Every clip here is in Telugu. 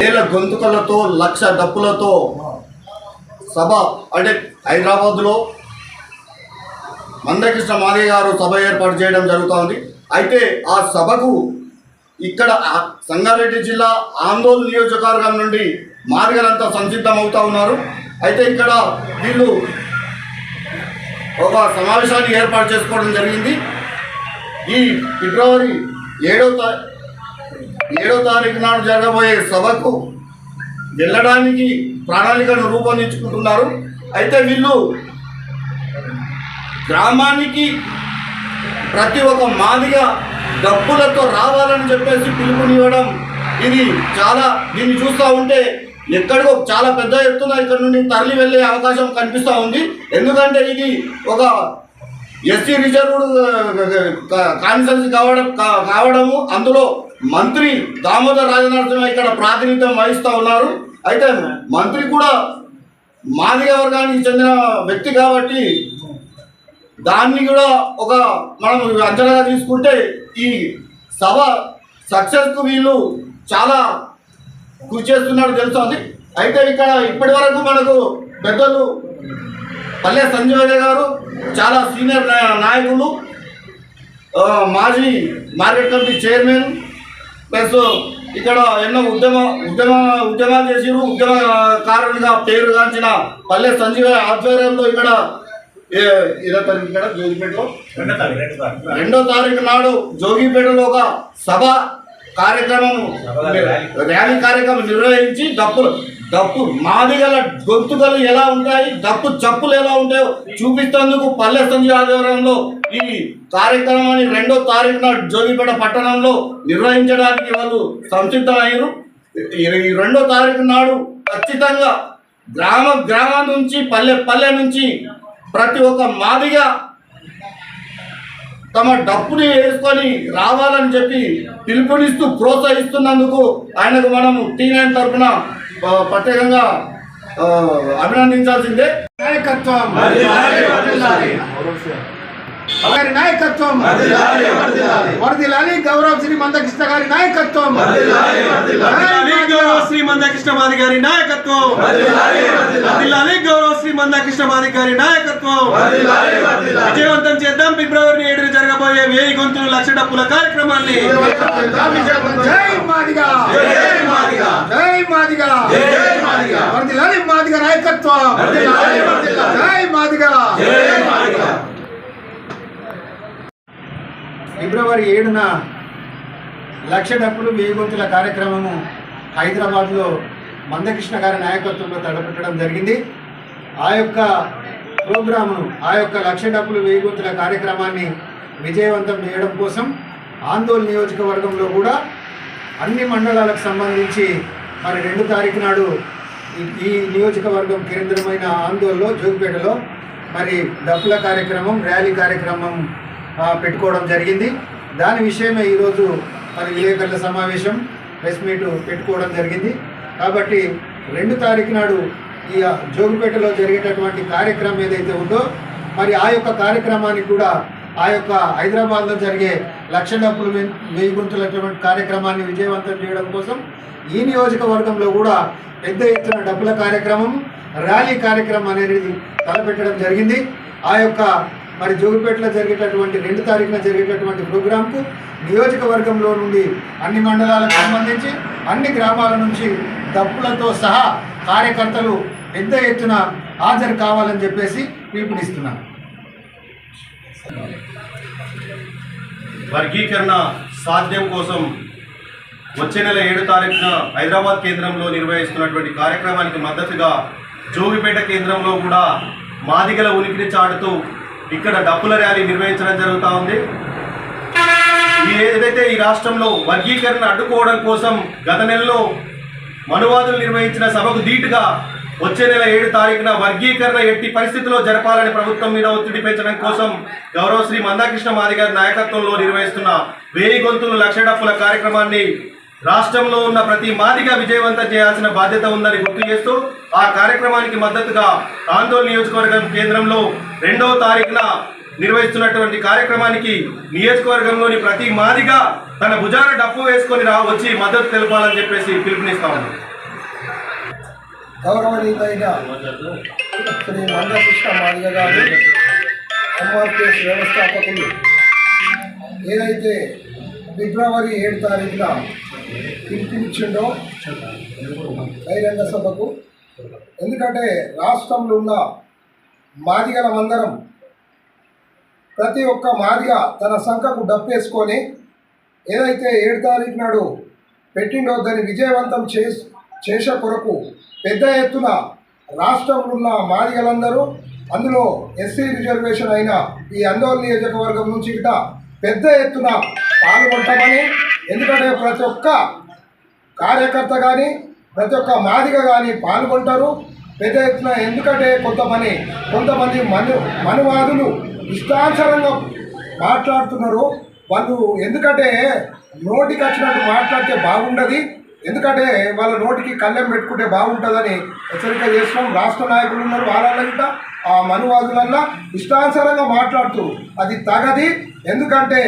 వేల గొంతుకలతో లక్ష డప్పులతో సభ అంటే హైదరాబాద్లో మందకృష్ణ మాదే గారు సభ ఏర్పాటు చేయడం జరుగుతోంది. అయితే ఆ సభకు ఇక్కడ సంగారెడ్డి జిల్లా ఆందోళన నియోజకవర్గం నుండి మార్గలంతా సంసిద్ధం అవుతా ఉన్నారు. అయితే ఇక్కడ వీళ్ళు ఒక సమావేశాన్ని ఏర్పాటు చేసుకోవడం జరిగింది. ఈ ఫిబ్రవరి ఏడవ తా ఏడో తారీఖు నాడు జరగబోయే సభకు వెళ్ళడానికి ప్రణాళికను రూపొందించుకుంటున్నారు. అయితే వీళ్ళు గ్రామానికి ప్రతి ఒక్క మాదిగా డబ్బులతో రావాలని చెప్పేసి పిలుపునివ్వడం ఇది చాలా దీన్ని చూస్తూ ఉంటే ఎక్కడికో చాలా పెద్ద ఎత్తున ఇక్కడ నుండి తరలి వెళ్ళే అవకాశం కనిపిస్తూ ఉంది. ఎందుకంటే ఇది ఒక ఎస్సీ రిజర్వ్డ్ కాన్సెన్స్ కావడం కావడము అందులో మంత్రి దామోదర్ రాజనరసింహ ఇక్కడ ప్రాతినిధ్యం వహిస్తూ ఉన్నారు. అయితే మంత్రి కూడా మాదిగ వర్గానికి చెందిన వ్యక్తి కాబట్టి దాన్ని కూడా ఒక మనం అంచనాగా తీసుకుంటే ఈ సభ సక్సెస్కు వీళ్ళు చాలా కృషి చేస్తున్నట్టు తెలుస్తుంది అయితే ఇక్కడ ఇప్పటి వరకు మనకు పెద్దలు పల్లె సంజయ్ గారు చాలా సీనియర్ నాయకులు మాజీ మార్కెట్ కమిటీ చైర్మన్ ప్లస్ ఇక్కడ ఎన్నో ఉద్యమ ఉద్యమ ఉద్యమాలు చేసిరు ఉద్యమకారునిగా పేరుగాంచిన పల్లె సంజీవ ఆధ్వర్యంలో ఇక్కడ ఇదో తారీఖు ఇక్కడ జోగిపేటలో. రెండో తారీఖు నాడు జోగిపేటలో ఒక సభ కార్యక్రమం ర్యాలీ కార్యక్రమం నిర్వహించి డప్పులు డప్పు మాదిగల గొంతుకలు ఎలా ఉంటాయి డప్పు చప్పులు ఎలా ఉంటాయో చూపిస్తేందుకు పల్లె సంజయ్ ఆధ్వర్యంలో ఈ కార్యక్రమాన్ని రెండో తారీఖున జోగిపేట పట్టణంలో నిర్వహించడానికి వాళ్ళు సంసిద్ధమయ్యారు. ఈ- ఈ రెండో తారీఖు నాడు ఖచ్చితంగా గ్రామ గ్రామం నుంచి పల్లె పల్లె నుంచి ప్రతి ఒక్క మాదిగా తమ డప్పుని వేసుకొని రావాలని చెప్పి పిలుపునిస్తూ ప్రోత్సహిస్తున్నందుకు ఆయనకు మనము టీ నైన్ తరఫున ప్రత్యేకంగా అభినందించాల్సిందే. నాయకత్వం. గారి నాయకత్వం. వరదిలాలి గౌరవ్ శ్రీ మందకృష్ణ గారి నాయకత్వం. గౌరవ శ్రీ మందకృష్ణ మాది గారి నాయకత్వం. మందకృష్ణ మాది గారి నాయకత్వం. విజయవంతం చేద్దాం. ఫిబ్రవరి ఏడున జరగబోయే వేయి గొంతులు లక్ష డప్పుల కార్యక్రమాన్ని. మాదిగా. నాయకత్వం. జై మాదిగా. ఫిబ్రవరి ఏడున లక్ష డప్పులు వెయ్యి గొంతుల కార్యక్రమము హైదరాబాద్లో మందకృష్ణ గారి నాయకత్వంలో తలపెట్టడం జరిగింది. ఆ యొక్క ప్రోగ్రామును ఆ యొక్క లక్ష డప్పులు వెయ్యి కార్యక్రమాన్ని విజయవంతం చేయడం కోసం ఆందోళన నియోజకవర్గంలో కూడా అన్ని మండలాలకు సంబంధించి మరి రెండు తారీఖు నాడు ఈ- నియోజకవర్గం కేంద్రమైన ఆందోళనలో జోగిపేటలో మరి డప్పుల కార్యక్రమం ర్యాలీ కార్యక్రమం పెట్టుకోవడం జరిగింది. దాని విషయమే ఈరోజు మరి విలేకరుల సమావేశం ప్రెస్ మీట్ పెట్టుకోవడం జరిగింది. కాబట్టి రెండు తారీఖు నాడు ఈ జోగిపేటలో జరిగేటటువంటి కార్యక్రమం ఏదైతే ఉందో మరి ఆ యొక్క కార్యక్రమానికి కూడా ఆ యొక్క హైదరాబాద్లో జరిగే లక్ష డబ్బులు వెయ్యి గుంతులటువంటి కార్యక్రమాన్ని విజయవంతం చేయడం కోసం ఈ నియోజకవర్గంలో కూడా పెద్ద ఎత్తున డబ్బుల కార్యక్రమం ర్యాలీ కార్యక్రమం అనేది తలపెట్టడం జరిగింది. ఆ యొక్క మరి జోగిపేటలో జరిగేటటువంటి రెండు తారీఖున జరిగేటటువంటి ప్రోగ్రాంకు నియోజకవర్గంలో నుండి అన్ని మండలాలకు సంబంధించి అన్ని గ్రామాల నుంచి డబ్బులతో సహా కార్యకర్తలు పెద్ద ఎత్తున హాజరు కావాలని చెప్పేసి పిలుపునిస్తున్నాను వర్గీకరణ సాధ్యం కోసం వచ్చే నెల ఏడు తారీఖున హైదరాబాద్ కేంద్రంలో నిర్వహిస్తున్నటువంటి కార్యక్రమానికి మద్దతుగా జోగిపేట కేంద్రంలో కూడా మాదిగల ఉనికిని చాటుతూ ఇక్కడ డప్పుల ర్యాలీ నిర్వహించడం జరుగుతూ ఉంది. ఈ ఏదైతే ఈ రాష్ట్రంలో వర్గీకరణ అడ్డుకోవడం కోసం గత నెలలో మనువాదులు నిర్వహించిన సభకు ధీటుగా వచ్చే నెల ఏడు తారీఖున వర్గీకరణ ఎట్టి పరిస్థితుల్లో జరపాలని ప్రభుత్వం మీద ఒత్తిడి పెంచడం కోసం గౌరవ శ్రీ మందాకృష్ణ మాది గారి నాయకత్వంలో నిర్వహిస్తున్న వేయి గొంతులు లక్ష డప్పుల కార్యక్రమాన్ని రాష్ట్రంలో ఉన్న ప్రతి మాదిగా విజయవంతం చేయాల్సిన బాధ్యత ఉందని గుర్తు చేస్తూ ఆ కార్యక్రమానికి మద్దతుగా ఆందోళన నియోజకవర్గం కేంద్రంలో రెండవ తారీఖున నిర్వహిస్తున్నటువంటి కార్యక్రమానికి నియోజకవర్గంలోని ప్రతి మాదిగా తన భుజాన డప్పు వేసుకొని రా వచ్చి మద్దతు తెలపాలని చెప్పేసి పిలుపునిస్తా ఉన్నాం. గౌరవనీయులైన శ్రీ మందకృష్ణ మాదిగ గారు ఎంఆర్పిఎస్ వ్యవస్థాపకులు ఏదైతే ఫిబ్రవరి ఏడు తారీఖున పిలుపునిచ్చిండో బహిరంగ సభకు ఎందుకంటే రాష్ట్రంలో ఉన్న మాదిగల మందరం ప్రతి ఒక్క మాదిగ తన సంఖకు డప్పేసుకొని ఏదైతే ఏడు తారీఖు నాడు పెట్టిండో దాన్ని విజయవంతం చేసి చేసే కొరకు పెద్ద ఎత్తున రాష్ట్రంలో ఉన్న మాదిగలందరూ అందులో ఎస్సీ రిజర్వేషన్ అయిన ఈ అందోళన నియోజకవర్గం నుంచి గిట పెద్ద ఎత్తున పాల్గొంటామని ఎందుకంటే ప్రతి ఒక్క కార్యకర్త కానీ ప్రతి ఒక్క మాదిగ కానీ పాల్గొంటారు. పెద్ద ఎత్తున ఎందుకంటే కొంతమంది కొంతమంది మను మనువాదులు ఇష్టానుసారంగా మాట్లాడుతున్నారు. వాళ్ళు ఎందుకంటే నోటికి వచ్చినట్టు మాట్లాడితే బాగుండదు. ఎందుకంటే వాళ్ళ నోటికి కళ్ళెం పెట్టుకుంటే బాగుంటుందని హెచ్చరిక చేస్తున్నాం. రాష్ట్ర నాయకులు ఉన్నారు వాళ్ళంతా ఆ మనువాదులల్లా ఇష్టానుసారంగా మాట్లాడుతూ అది తగది. ఎందుకంటే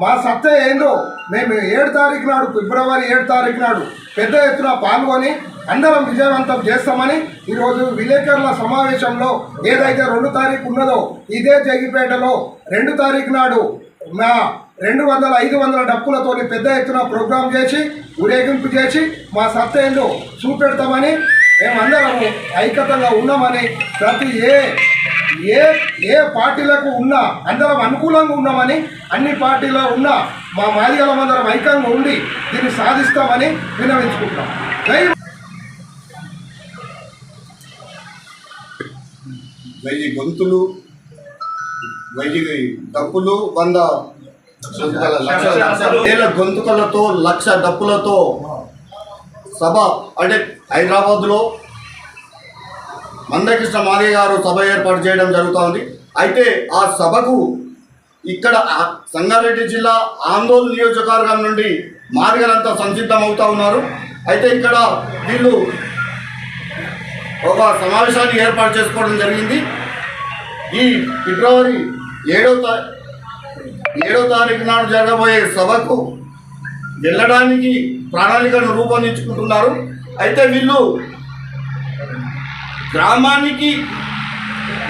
మా సత్త ఏందో మేము ఏడు తారీఖు నాడు ఫిబ్రవరి ఏడు తారీఖు నాడు పెద్ద ఎత్తున పాల్గొని అందరం విజయవంతం చేస్తామని ఈరోజు విలేకరుల సమావేశంలో ఏదైతే రెండు తారీఖు ఉన్నదో ఇదే జగిపేటలో రెండు తారీఖు నాడు మా రెండు వందల ఐదు వందల డప్పులతో పెద్ద ఎత్తున ప్రోగ్రాం చేసి ఊరేగింపు చేసి మా సత్తా చూపెడతామని మేమందరము ఐక్యతంగా ఉన్నామని ప్రతి ఏ ఏ ఏ పార్టీలకు ఉన్నా అందరం అనుకూలంగా ఉన్నామని అన్ని పార్టీలో ఉన్న మా మాదిగలం అందరం ఐక్యంగా ఉండి దీన్ని సాధిస్తామని విన్నవించుకుంటాం జై వెయ్యి గొంతులు వెయ్యి డబ్బులు వంద వేల గొంతుకలతో లక్ష డప్పులతో సభ అంటే హైదరాబాద్లో మందకృష్ణ మాదయ్య గారు సభ ఏర్పాటు చేయడం జరుగుతోంది. అయితే ఆ సభకు ఇక్కడ సంగారెడ్డి జిల్లా ఆందోళన నియోజకవర్గం నుండి మాదిగలంతా సంసిద్ధం అవుతా ఉన్నారు. అయితే ఇక్కడ వీళ్ళు ఒక సమావేశాన్ని ఏర్పాటు చేసుకోవడం జరిగింది. ఈ ఫిబ్రవరి ఏడవ ఏడో తారీఖు నాడు జరగబోయే సభకు వెళ్ళడానికి ప్రణాళికను రూపొందించుకుంటున్నారు. అయితే వీళ్ళు గ్రామానికి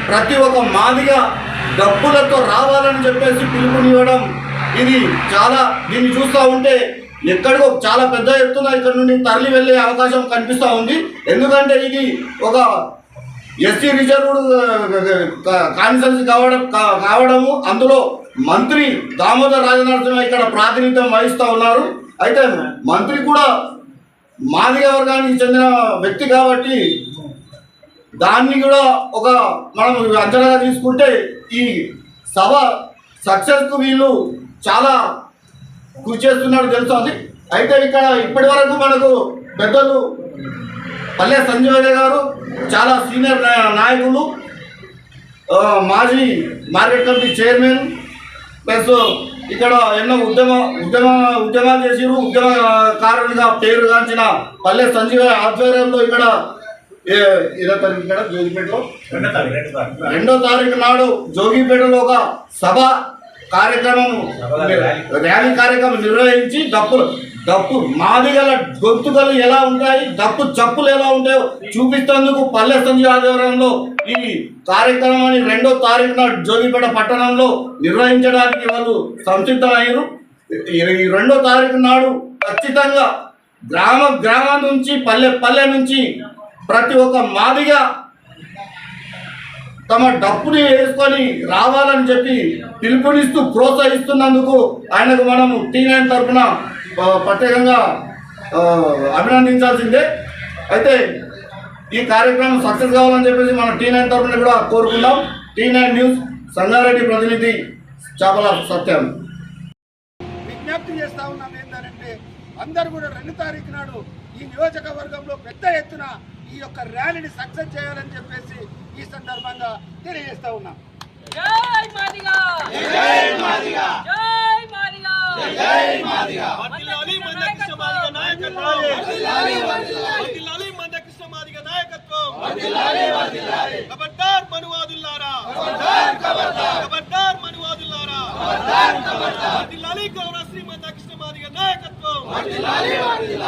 ప్రతి ఒక్క మాదిగా డబ్బులతో రావాలని చెప్పేసి పిలుపునివ్వడం ఇది చాలా దీన్ని చూస్తూ ఉంటే ఎక్కడికో చాలా పెద్ద ఎత్తున ఇక్కడ నుండి తరలి వెళ్ళే అవకాశం కనిపిస్తూ ఉంది. ఎందుకంటే ఇది ఒక ఎస్సీ రిజర్వ్డ్ కాన్స్టెన్సీ కావడం కావడము అందులో మంత్రి దామోదర్ రాజనరసింహ ఇక్కడ ప్రాతినిధ్యం వహిస్తూ ఉన్నారు. అయితే మంత్రి కూడా మాదిగ వర్గానికి చెందిన వ్యక్తి కాబట్టి దాన్ని కూడా ఒక మనం అంచనాగా తీసుకుంటే ఈ సభ సక్సెస్కు వీళ్ళు చాలా కృషి చేస్తున్నట్టు తెలుస్తుంది అయితే ఇక్కడ ఇప్పటి వరకు మనకు పెద్దలు పల్లె సంజయ్ గారు చాలా సీనియర్ నాయకులు మాజీ మార్కెట్ కమిటీ చైర్మన్ ప్లస్ ఇక్కడ ఎన్నో ఉద్యమ ఉద్యమ ఉద్యమాలు చేసిరు ఉద్యమకారులుగా పేరుగాంచిన పల్లె సంజీవ ఆధ్వర్యంలో ఇక్కడ ఏదో తారీఖు ఇక్కడ జోగిపేటలో రెండో తారీఖు నాడు జోగిపేటలో ఒక సభ కార్యక్రమం ర్యాలీ కార్యక్రమం నిర్వహించి డప్పులు డప్పు మాదిగల గొంతుకలు ఎలా ఉంటాయి? డప్పు చప్పులు ఎలా ఉంటాయో చూపిస్తేందుకు పల్లె సంజయ్ ఆధ్వర్యంలో ఈ కార్యక్రమాన్ని రెండో తారీఖు నాడు జోగిపేట పట్టణంలో నిర్వహించడానికి వాళ్ళు సంసిద్ధమయ్యారు. ఈ- ఈ రెండో తారీఖు నాడు ఖచ్చితంగా గ్రామ గ్రామం నుంచి పల్లె పల్లె నుంచి ప్రతి ఒక్క మాదిగా తమ డప్పుని వేసుకొని రావాలని చెప్పి పిలుపునిస్తూ ప్రోత్సహిస్తున్నందుకు ఆయనకు మనము టీ నైన్ తరఫున ప్రత్యేకంగా ఆ, అభినందించాల్సిందే. అయితే ఈ కార్యక్రమం సక్సెస్ కావాలని చెప్పేసి మన టీ నైన్ తరఫున కూడా కోరుకుందాం. టీ నైన్ న్యూస్ సంగారెడ్డి ప్రతినిధి చాపల సత్యం. విజ్ఞప్తి చేస్తా ఉన్నాం ఏంటంటే అందరూ కూడా రెండు తారీఖు నాడు ఈ నియోజకవర్గంలో పెద్ద ఎత్తున ఈ యొక్క ర్యాలీని సక్సెస్ చేయాలని చెప్పేసి ఈ సందర్భంగా తెలియజేస్తా ఉన్నాం. జై మాదిగా! జై మాదిగా! జై మాదిగా! జై మాదిగా! మాదిగ నాయకత్వం. వర్దిల్లాలి మందకృష్ణ మాదిగ నాయకత్వం. కబడ్డార్ మనువాదుల్లారా. కబడ్డార్ మనువాదుల్లారా. వర్దిల్లాలి గౌరవ శ్రీ మందకృష్ణ మాదిగ నాయకత్వం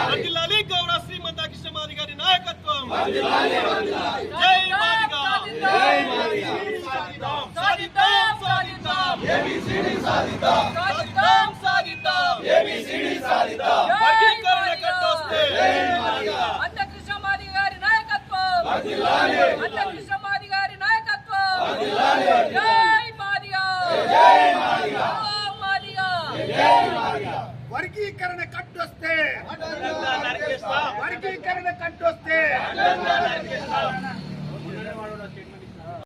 వర్దిల్లాలి గౌరవ శ్రీ మందకృష్ణ మాది గారి నాయకత్వం జై మాదిగ. జై మాదిగ. సాధిద్దాం సాధిద్దాం సాధిద్దాం. ఏబిసిడి సాధిద్దాం. సాధిద్దాం. సాధిద్దాం. ఏబిసిడి సాధిద్దాం. వర్గీకరణ కట్టొస్తే అంత్యకృష్ణ మాది గారి నాయకత్వం. అంత్యకృష్ణ మాది గారి నాయకత్వం. జై మాదిగా. జై మాదిగా. మాదిగా. వర్గీకరణ కట్టొస్తే. వర్గీకరణ కట్టొస్తే.